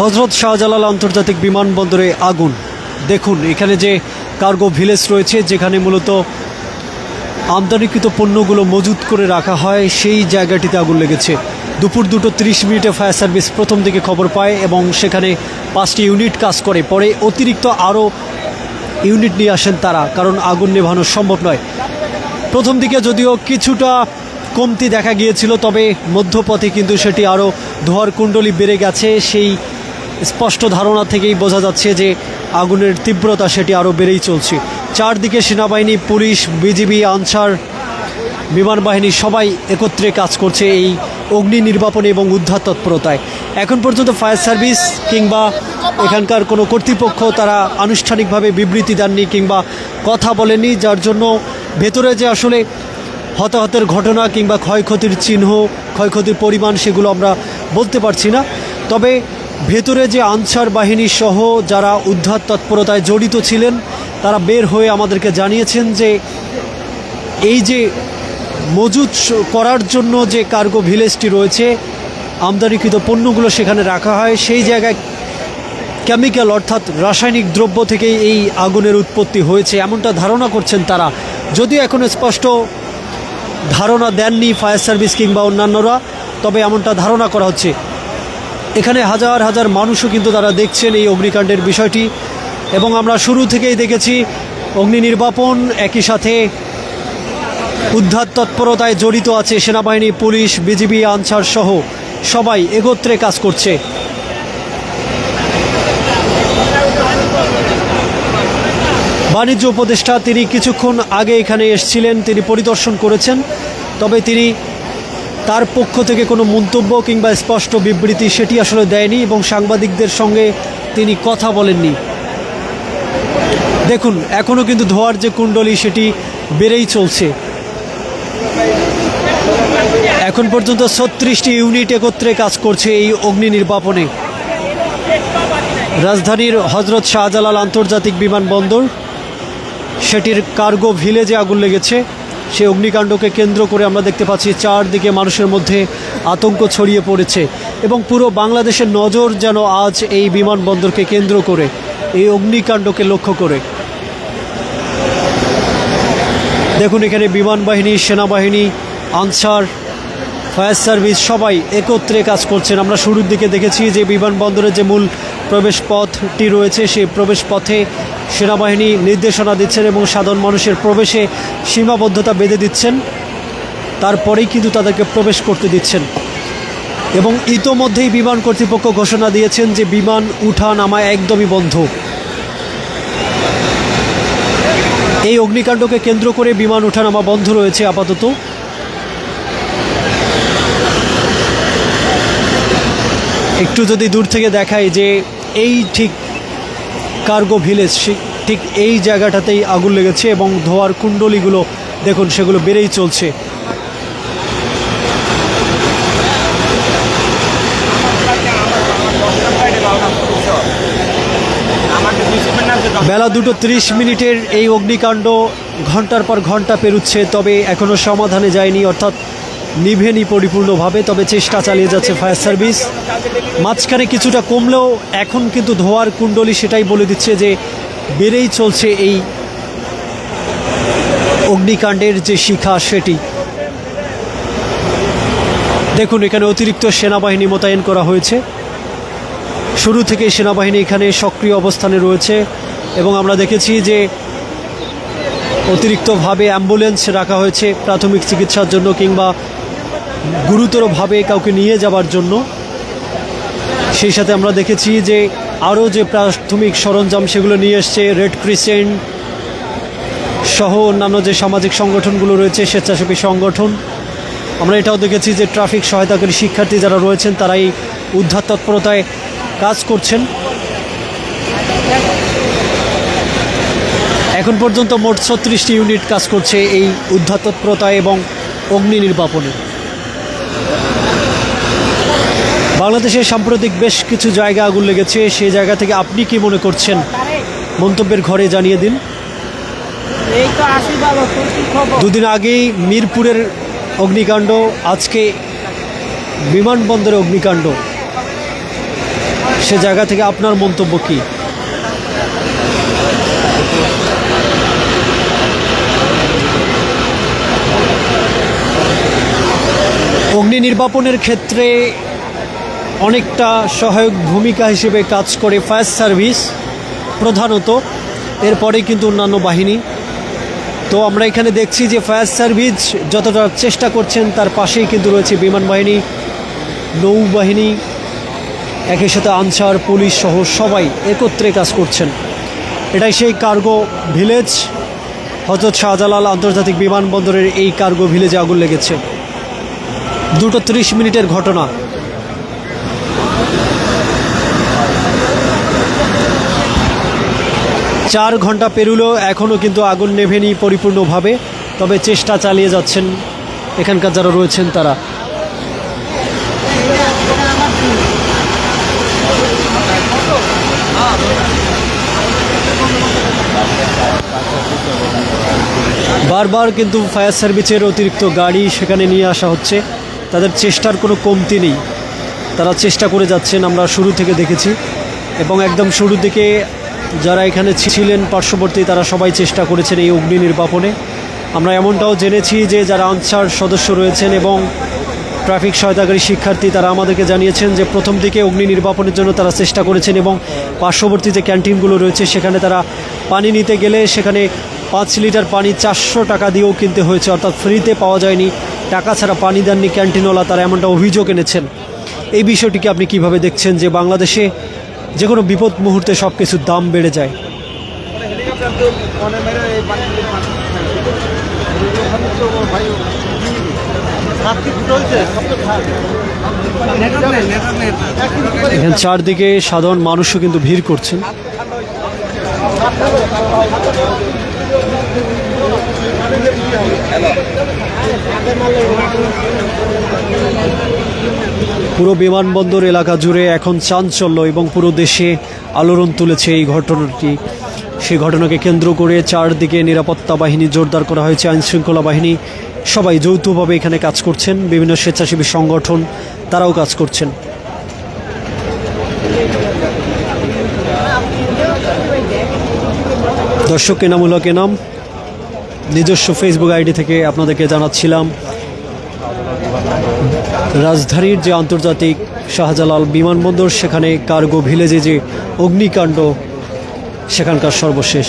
হজরত শাহজালাল আন্তর্জাতিক বিমানবন্দরে আগুন। দেখুন, এখানে যে কার্গো ভিলেজ রয়েছে, যেখানে মূলত আমদানিকৃত পণ্যগুলো মজুত করে রাখা হয়, সেই জায়গাটিতে আগুন লেগেছে। দুপুর দুটো তিরিশ মিনিটে ফায়ার সার্ভিস প্রথম দিকে খবর পায় এবং সেখানে পাঁচটি ইউনিট কাজ করে। পরে অতিরিক্ত আরও ইউনিট নিয়ে আসেন তারা, কারণ আগুন নেভানো সম্ভব নয়। প্রথম দিকে যদিও কিছুটা কমতি দেখা গিয়েছিল, তবে মধ্যপথে কিন্তু সেটি আরও ধোয়ার কুণ্ডলী বেড়ে গেছে। সেই স্পষ্ট ধারণা থেকেই বোঝা যাচ্ছে যে আগুনের তীব্রতা সেটি আরও বেড়েই চলছে। চারদিকে সেনাবাহিনী, পুলিশ, বিজিবি, আনসার, বিমান বাহিনী সবাই একত্রে কাজ করছে এই অগ্নি নির্বাপনে এবং উদ্ধার তৎপরতায়। এখন পর্যন্ত ফায়ার সার্ভিস কিংবা এখানকার কোনো কর্তৃপক্ষ তারা আনুষ্ঠানিকভাবে বিবৃতি দেননি কিংবা কথা বলেনি যার জন্য ভেতরে যে আসলে হতাহতের ঘটনা কিংবা ক্ষয়ক্ষতির চিহ্ন, ক্ষয়ক্ষতির পরিমাণ সেগুলো আমরা বলতে পারছি না। তবে ভেতরে যে আনসার বাহিনী সহ যারা উদ্ধার তৎপরতায় জড়িত ছিলেন, তারা বের হয়ে আমাদেরকে জানিয়েছেন যে এই যে মজুত করার জন্য যে কার্গো ভিলেজটি রয়েছে, আমদানিকৃত পণ্যগুলো সেখানে রাখা হয়। সেই জায়গায় কেমিক্যাল অর্থাৎ রাসায়নিক দ্রব্য থেকেই এই আগুনের উৎপত্তি হয়েছে। এমনটা ধারণা করছেন তারা। যদিও এখন স্পষ্ট ধারণা দেননি ফায়ার সার্ভিস কিংবা অন্যান্যরা, তবে এমনটা ধারণা করা হচ্ছে। এখানে হাজার হাজার মানুষও কিন্তু তারা দেখছেন এই অগ্নিকাণ্ডের বিষয়টি। এবং আমরা শুরু থেকেই দেখেছি, অগ্নি নির্বাপন একই সাথে উদ্ধার তৎপরতায় জড়িত আছে সেনাবাহিনী, পুলিশ, বিজিবি, আনসার সহ সবাই একত্রে কাজ করছে। বাণিজ্য উপদেষ্টা তিনি কিছুক্ষণ আগে এখানে এসেছিলেন, তিনি পরিদর্শন করেছেন, তবে তিনি তার পক্ষ থেকে কোনো মন্তব্য কিংবা স্পষ্ট বিবৃতি সেটি আসলে দেয়নি এবং সাংবাদিকদের সঙ্গে তিনি কথা বলেননি। দেখুন এখনও কিন্তু ধোয়ার যে কুণ্ডলী সেটি বেড়েই চলছে। এখন পর্যন্ত ছত্রিশটি ইউনিট একত্রে কাজ করছে এই অগ্নি নির্বাপনে। রাজধানীর হজরত শাহজালাল আন্তর্জাতিক বিমানবন্দর, সেটির কার্গো ভিলেজে আগুন লেগেছে। সে অগ্নিকাণ্ডকে কেন্দ্র করে আমরা দেখতে পাচ্ছি চারদিকে মানুষের মধ্যে আতঙ্ক ছড়িয়ে পড়েছে এবং পুরো বাংলাদেশের নজর যেন আজ এই বিমানবন্দরকে কেন্দ্র করে, এই অগ্নিকাণ্ডকে লক্ষ্য করে। দেখুন এখানে বিমান বাহিনী সেনাবাহিনী, আনসার, ফায়ার সার্ভিস সবাই একত্রে কাজ করছেন। আমরা শুরুর দিকে দেখেছি যে বিমানবন্দরের যে মূল প্রবেশ পথটি রয়েছে, সেই প্রবেশ পথে সেনাবাহিনী নির্দেশনা দিচ্ছেন এবং সাধারণ মানুষের প্রবেশে সীমাবদ্ধতা বেঁধে দিচ্ছেন। তারপরেই কিন্তু তাদেরকে প্রবেশ করতে দিচ্ছেন। এবং ইতোমধ্যেই বিমান কর্তৃপক্ষ ঘোষণা দিয়েছেন যে বিমান উঠা নামা একদমই বন্ধ। এই অগ্নিকাণ্ডকে কেন্দ্র করে বিমান ওঠানামা বন্ধ রয়েছে আপাতত। একটু যদি দূর থেকে দেখাই যে এই ঠিক কার্গো ভিলেজ ঠিক এই জায়গাটাতেই আগুন লেগেছে এবং ধোয়ার কুণ্ডলিগুলো, দেখুন, সেগুলো বেড়েই চলছে। বেলা দুটো ত্রিশ মিনিটের এই অগ্নিকাণ্ড, ঘণ্টার পর ঘণ্টা পেরুচ্ছে, তবে এখনও সমাধানে যায়নি, অর্থাৎ নিভেনি পরিপূর্ণভাবে, তবে চেষ্টা চালিয়ে যাচ্ছে ফায়ার সার্ভিস। মাঝখানে কিছুটা কমলেও এখন কিন্তু ধোয়ার কুণ্ডলী সেটাই বলে দিচ্ছে যে বেড়েই চলছে এই অগ্নিকাণ্ডের যে শিখা সেটি। দেখুন, এখানে অতিরিক্ত সেনাবাহিনী মোতায়েন করা হয়েছে। শুরু থেকে সেনাবাহিনী এখানে সক্রিয় অবস্থানে রয়েছে এবং আমরা দেখেছি যে অতিরিক্তভাবে অ্যাম্বুলেন্স রাখা হয়েছে প্রাথমিক চিকিৎসার জন্য কিংবা গুরুতরভাবে কাউকে নিয়ে যাবার জন্য। সেই সাথে আমরা দেখেছি যে আরও যে প্রাথমিক সরঞ্জাম সেগুলো নিয়ে এসছে রেড ক্রিসেন্ট সহ অন্যান্য যে সামাজিক সংগঠনগুলো রয়েছে, স্বেচ্ছাসেবী সংগঠন। আমরা এটাও দেখেছি যে ট্রাফিক সহায়তাকারী শিক্ষার্থী যারা রয়েছেন তারা এই উদ্ধার তৎপরতায় কাজ করছেন। এখন পর্যন্ত মোট ছত্রিশটি ইউনিট কাজ করছে এই উদ্ধার তৎপরতা এবং অগ্নি নির্বাপনে। বাংলাদেশের সাম্প্রতিক বেশ কিছু জায়গা আগুন লেগেছে। সেই জায়গা থেকে আপনি কি মনে করছেন? মন্তব্যের ঘরে জানিয়ে দিন। দুদিন আগেই মিরপুরের অগ্নিকাণ্ড আজকে বিমানবন্দরে অগ্নিকাণ্ড। সে জায়গা থেকে আপনার মন্তব্য কী? অগ্নি নির্বাপনের ক্ষেত্রে অনেকটা সহায়ক ভূমিকা হিসেবে কাজ করে ফায়ার সার্ভিস প্রধানত। এরপরে কিন্তু অন্যান্য বাহিনী। তো আমরা এখানে দেখছি যে ফায়ার সার্ভিস যতটা চেষ্টা করছেন, তার পাশেই কিন্তু রয়েছে বিমান বাহিনী, নৌবাহিনী একই সাথে আনসার, পুলিশ সহ সবাই একত্রে কাজ করছেন। এটাই সেই কার্গো ভিলেজ। হজরত শাহজালাল আন্তর্জাতিক বিমানবন্দরের এই কার্গো ভিলেজে আগুন লেগেছে। দুটো ত্রিশ মিনিটের ঘটনা। চার ঘণ্টা পেরুলেও এখনও কিন্তু আগুন নেভেনি পরিপূর্ণভাবে, তবে চেষ্টা চালিয়ে যাচ্ছেন এখানকার যারা রয়েছেন তারা। বারবার কিন্তু ফায়ার সার্ভিসের অতিরিক্ত গাড়ি সেখানে নিয়ে আসা হচ্ছে। তাদের চেষ্টার কোনো কমতি নেই। তারা চেষ্টা করে যাচ্ছেন, আমরা শুরু থেকে দেখেছি। এবং একদম শুরু থেকে যারা এখানে ছিলেন, পার্শ্ববর্তী তারা সবাই চেষ্টা করেছেন এই অগ্নি নির্বাপনে। আমরা এমনটাও জেনেছি যে যারা আনসার সদস্য রয়েছেন এবং ট্রাফিক সহায়তাকারী শিক্ষার্থী, তারা আমাদেরকে জানিয়েছেন যে প্রথম দিকে অগ্নি নির্বাপনের জন্য তারা চেষ্টা করেছেন এবং পার্শ্ববর্তী যে ক্যান্টিনগুলো রয়েছে, সেখানে তারা পানি নিতে গেলে সেখানে পাঁচ লিটার পানি চারশো টাকা দিয়েও কিনতে হয়েছে, অর্থাৎ ফ্রিতে পাওয়া যায়নি, টাকা ছাড়া পানি দেননি ক্যান্টিনওয়ালা, তারা এমনটা অভিযোগ এনেছেন। এই বিষয়টিকে আপনি কীভাবে দেখছেন যে বাংলাদেশে যে কোনো বিপদ মুহূর্তে সব কিছুর দাম বেড়ে যায়। এখানে চারদিকে সাধারণ মানুষও কিন্তু ভিড় করছেন। পুরো বিমানবন্দর এলাকা জুড়ে এখন চাঞ্চল্য এবং পুরো দেশে আলোড়ন তুলেছে এই ঘটনাটি। সেই ঘটনাকে কেন্দ্র করে চারদিকে নিরাপত্তা বাহিনী জোরদার করা হয়েছে আইন শৃঙ্খলা বাহিনী। সবাই যৌথভাবে এখানে কাজ করছেন, বিভিন্ন স্বেচ্ছাসেবী সংগঠন তারাও কাজ করছেন। দর্শক এনামুলক এনাম, নিজস্ব ফেসবুক আইডি থেকে আপনাদেরকে জানাচ্ছিলাম। রাজধানীর যে আন্তর্জাতিক শাহজালাল বিমানবন্দর সেখানে কার্গো ভিলেজে যে অগ্নিকাণ্ড সেখানকার সর্বশেষ।